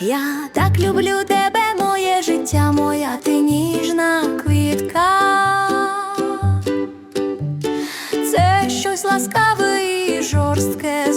Я так люблю тебе, моє життя, моя ти ніжна квітка, це щось ласкаве і жорстке.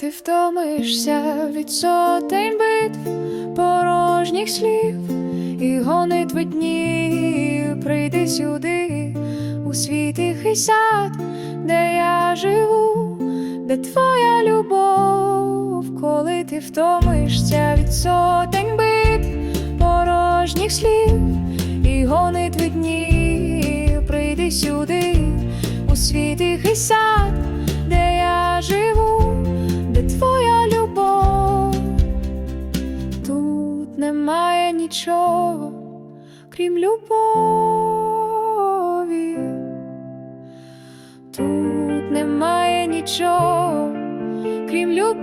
Ти втомишся від сотень битв, порожніх слів і гонитви днів, прийди сюди, у свій тихий сад, де я живу, де твоя любов, коли ти втомишся від сотень битв, порожніх слів і гонитви днів, прийди сюди, у свій тихий сад, нічого, крім любові, тут немає нічого, крім любові.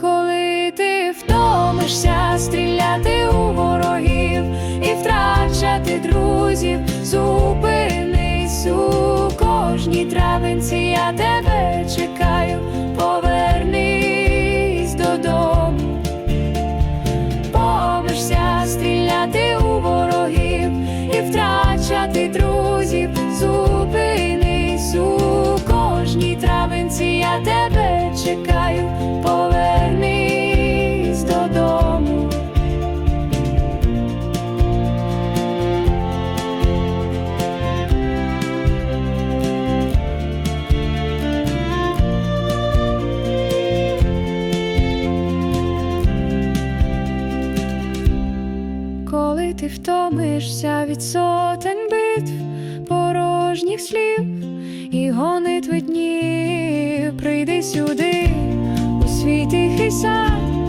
Коли ти втомишся стріляти у ворогів і втрачати друзів, зупинись у кожній травинці, я тебе чекаю, Коли ти втомишся від сотень битв, порожніх слів і гонитви днів, прийди сюди, у свій тихий сад,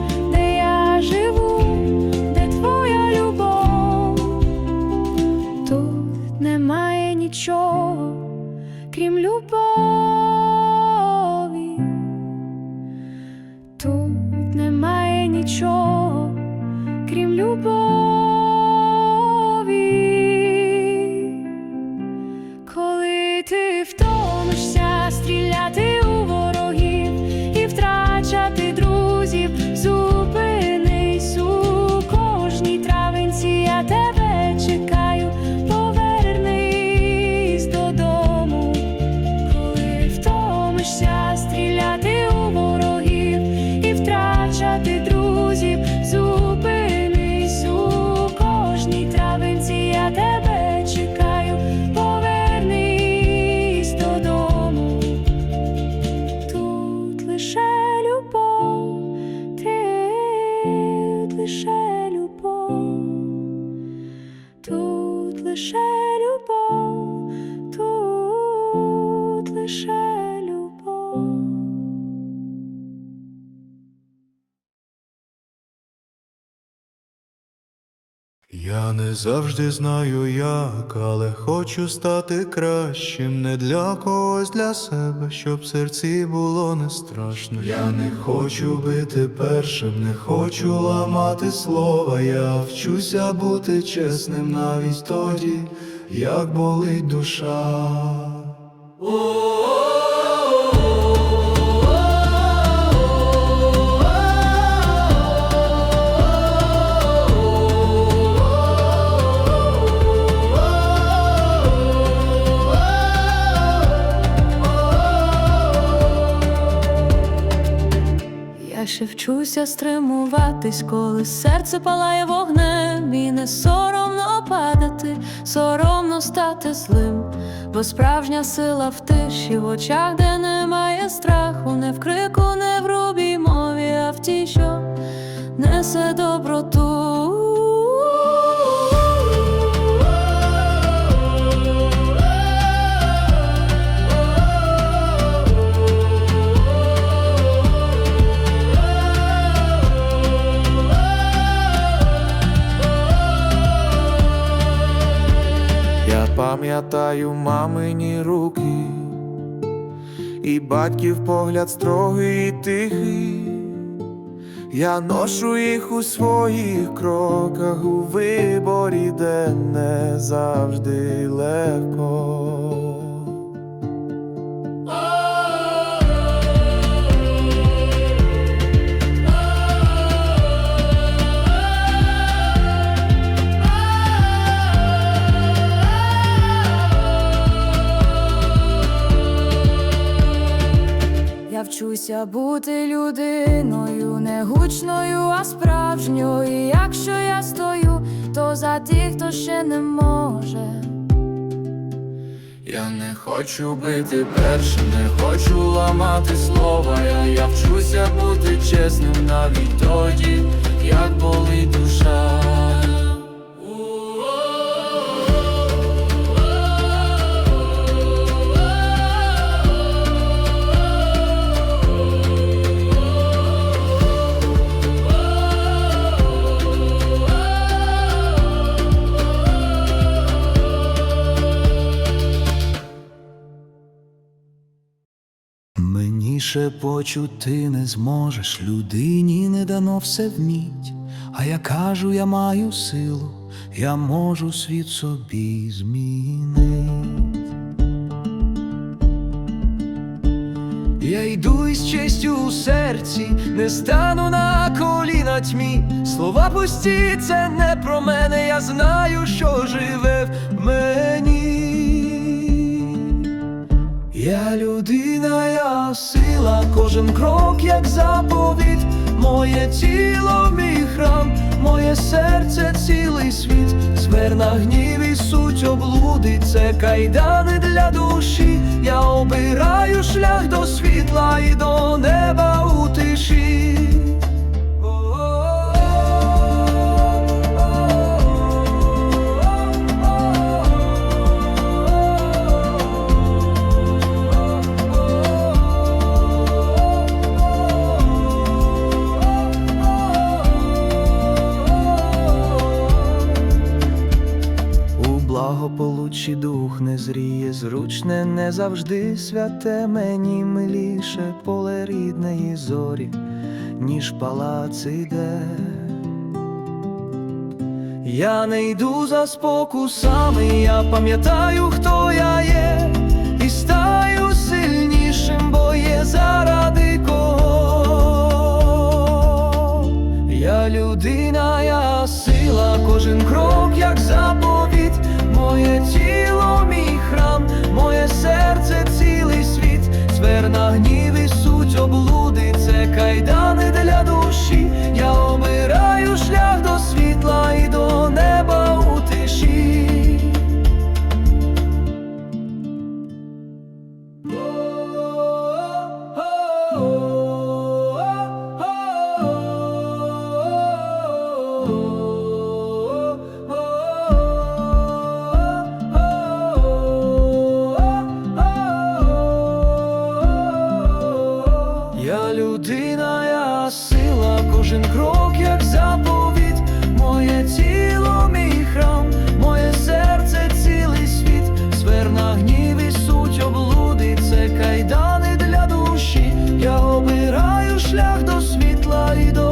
лише любов, тут лише Не завжди знаю як, але хочу стати кращим, не для когось для себе, щоб серці було не страшно. Я не хочу бити першим, не хочу ламати слова. Я вчуся бути чесним навіть тоді, як болить душа. Вчуся стримуватись, коли серце палає вогнем, і не соромно падати, соромно стати злим, бо справжня сила в тиші, в очах, де немає страху, не в крику, не в грубій мові, а в тій, що несе доброту. Пам'ятаю мамині руки, і батьків погляд строгий і тихий. Я ношу їх у своїх кроках у виборі, де не завжди легко. Вчуся бути людиною, не гучною, а справжньою. І якщо я стою, то за тих, хто ще не може. Я не хочу бити першим, не хочу ламати слова. Я, я вчуся бути чесним навіть тоді, як болить душа. Мені шепочуть, ти не зможеш, людині не дано все вміть, а я кажу, я маю силу, я можу світ собі змінить. Я йду із честю у серці, не стану на коліна тьмі. Слова пусті, це не про мене, я знаю, що живе в мені. Я людина, я сила, кожен крок, як заповідь, моє тіло, мій храм, моє серце, цілий світ, зверна гнів і суть облуди, це кайдани для душі. Я обираю шлях до світла і до неба у тиші. Зручне не завжди святе, мені миліше поле рідної зорі, ніж палац іде. Я не йду за спокусами, я пам'ятаю, хто я є, і стаю сильнішим, бо є заради кого. Я людина, я сила, кожен крок, як людина, я сила, кожен крок, як заповідь, моє тіло, мій храм, моє серце, цілий світ, зверна гнів і суть облуди, це кайдани для душі, я обираю шлях до світла і до.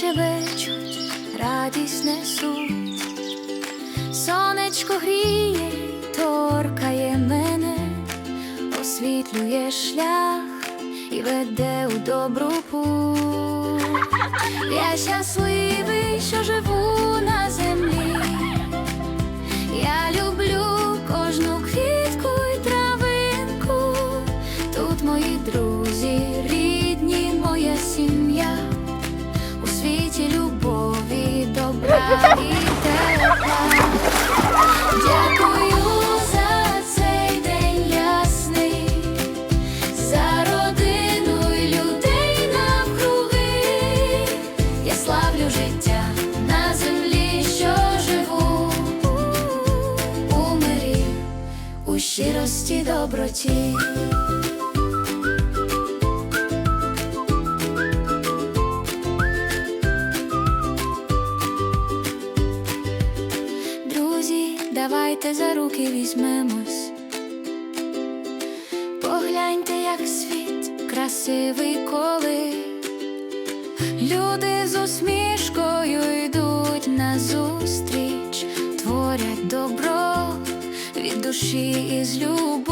шелечуть, радість несуть, сонечко гріє, торкає мене, освітлює шлях і веде у добру путь. Я щасливий, що живу на землі. Я люблю Дякую за цей день ясний, за родину і людей навкруги. Я славлю життя на землі, що живу у у щирості доброті. За руки візьмемось. Погляньте, як світ красивий, коли люди з усмішкою йдуть назустріч, творять добро від душі і з любові.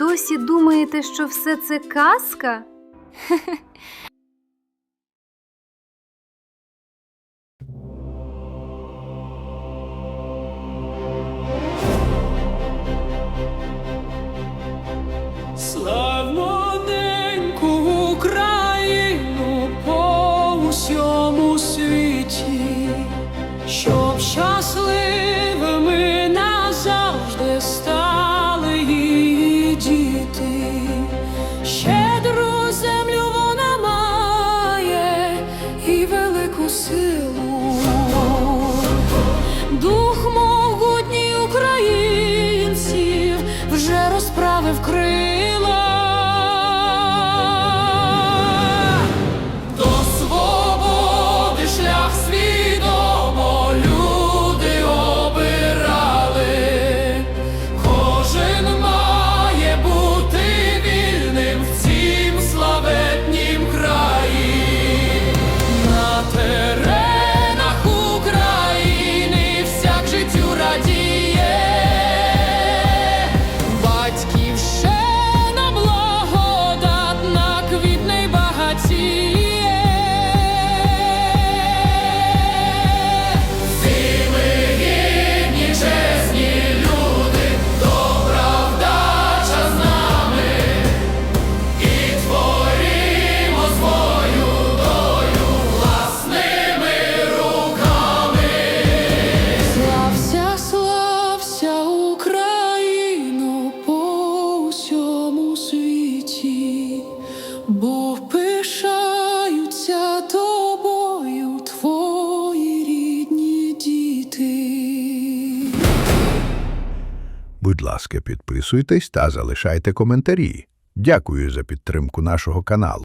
досі думаєте, що все це казка? Хе-хе. підписуйтесь та залишайте коментарі. Дякую за підтримку нашого каналу.